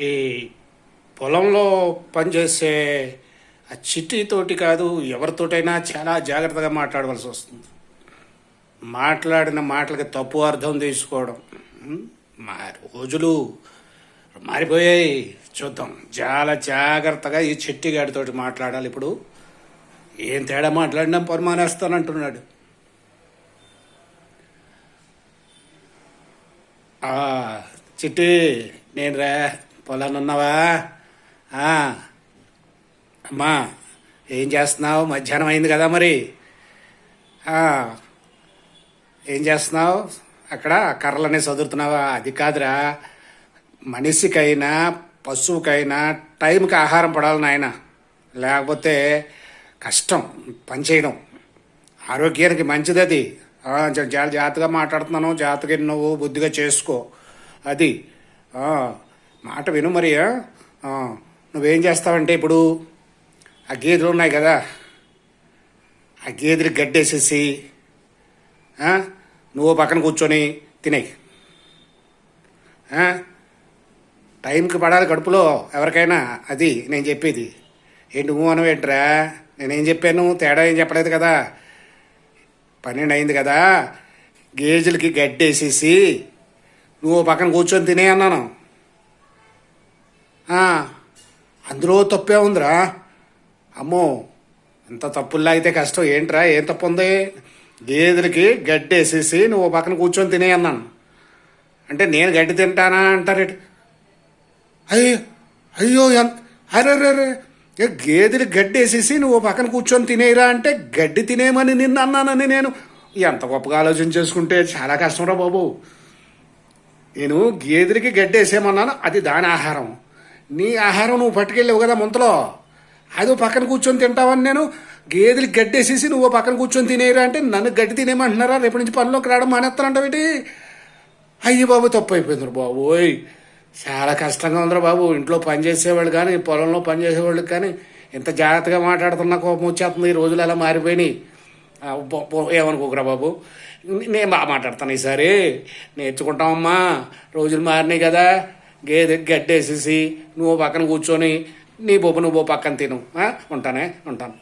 ఈ పొలంలో పనిచేసే ఆ చిట్టితోటి కాదు ఎవరితోటైనా చాలా జాగ్రత్తగా మాట్లాడవలసి వస్తుంది. మాట్లాడిన మాటలకి తప్పు అర్థం తీసుకోవడం మా రోజులు మారిపోయాయి. చూద్దాం. చాలా జాగ్రత్తగా ఈ చెట్టిగాడితోటి మాట్లాడాలి. ఇప్పుడు ఏం తేడా మాట్లాడినా పొరమానేస్తానంటున్నాడు. చిట్టి నేను రా పొలాన్ని ఉన్నావా? అమ్మా ఏం చేస్తున్నావు? మధ్యాహ్నం అయింది కదా మరి. ఏం చేస్తున్నావు? అక్కడ కర్రలనే చదువుతున్నావా అది కాదురా. మనిషికైనా పశువుకైనా టైంకి ఆహారం పడాలి నాయన. లేకపోతే కష్టం పని చేయడం. ఆరోగ్యానికి మంచిది అది. చాలా జాగ్రత్తగా మాట్లాడుతున్నాను. జాగ్రత్తగా నువ్వు బుద్ధిగా చేసుకో. అది. మాట విను మరి నువ్వేం చేస్తావంటే ఇప్పుడు ఆ గేదెలు ఉన్నాయి కదా ఆ గేదెలు గడ్డేసేసి నువ్వు పక్కన కూర్చొని తినేయి టైంకి పడాలి కడుపులో ఎవరికైనా అది నేను చెప్పేది. ఏంటి నువ్వు అనవేంట్రా నేనేం చెప్పాను? తేడా ఏం చెప్పలేదు కదా. పన్నెండు అయింది కదా. గేజులకి గడ్డేసేసి నువ్వు పక్కన కూర్చొని తినే అన్నాను. అందులో తప్పే ఉందిరా. అమ్మో ఇంత తప్పుల్లా అయితే కష్టం. ఏంట్రా ఏం తప్పు ఉంది గేదెలకి గడ్డి వేసేసి నువ్వు పక్కన కూర్చొని తినే అన్నాను. అంటే నేను గడ్డి తింటానా అంటారేటి అయ్యో అయ్యో ఎంత అరే అరే అరే. గేదెలు గడ్డి వేసేసి నువ్వు పక్కన కూర్చొని తినేయరా అంటే గడ్డి తినేయమని నిన్ను అన్నానని నేను. ఎంత గొప్పగా ఆలోచన చేసుకుంటే చాలా కష్టంరా బాబు. నేను గేదెలకి గడ్డి వేసేయమన్నాను అది దాని ఆహారం. నీ ఆహారం నువ్వు పట్టుకెళ్ళావు కదా ముంతలో. అది పక్కన కూర్చొని తింటావని నేను గేదెలు గడ్డేసేసి నువ్వు పక్కన కూర్చొని తినేయరా అంటే నన్ను గడ్డి తినేయమంటున్నారా? రేపటి నుంచి పనిలోకి రావడం మానేస్తానంటావేటి అయ్యి బాబు తప్పు అయిపోయింది బాబు ఓయ్ చాలా కష్టంగా ఉందిరా బాబు. ఇంట్లో పని చేసేవాళ్ళు కానీ పొలంలో పని చేసేవాళ్ళకి కానీ ఇంత జాగ్రత్తగా మాట్లాడుతున్నా కోపం వచ్చేస్తుంది. ఈ రోజులు ఎలా మారిపోయినాయి. ఏమనుకోకురా బాబు? నేను బాగా మాట్లాడతాను ఈసారి. నేర్చుకుంటామమ్మా. రోజులు మారినాయి కదా. గేదె గడ్డేసేసి నువ్వు పక్కన కూర్చొని నీ బొబ్బు నువ్వు పక్కన తిను. ఉంటానే? ఉంటాను.